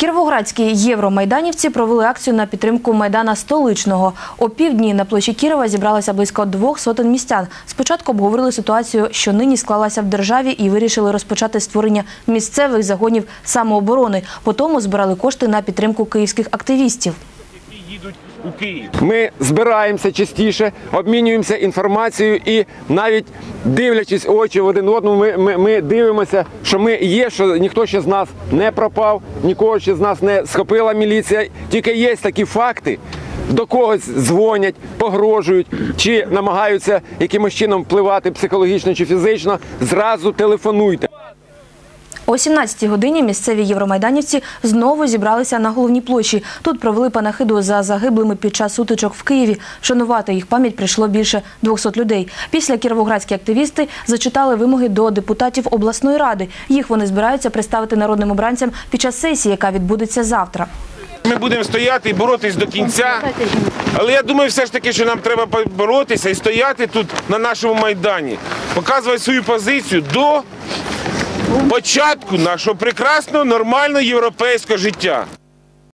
Кіровоградські євромайданівці провели акцію на підтримку майдана столичного. О півдні на площі Кірова зібралося близько двох сотень містян. Спочатку обговорили ситуацію, що нині склалася в державі, і вирішили розпочати створення місцевих загонів самооборони. Потім збирали кошти на підтримку київських активістів. У Київ. Ми збираємося частіше, обмінюємося інформацією і навіть дивлячись очі в один одному, ми, ми, ми дивимося, що ми є, що ніхто ще з нас не пропав, нікого ще з нас не схопила міліція. Тільки є такі факти. До когось дзвонять, погрожують чи намагаються якимось чином впливати психологічно чи фізично. Зразу телефонуйте. О 17-й годині місцеві євромайданівці знову зібралися на головній площі. Тут провели панахиду за загиблими під час сутичок в Києві. Вшанувати їх пам'ять прийшло більше 200 людей. Після кіровоградські активісти зачитали вимоги до депутатів обласної ради. Їх вони збираються представити народним обранцям під час сесії, яка відбудеться завтра. Ми будемо стояти і боротись до кінця. Але я думаю, все ж таки, що нам треба боротися і стояти тут на нашому майдані, показувати свою позицію до початку нашого прекрасного нормального європейського життя.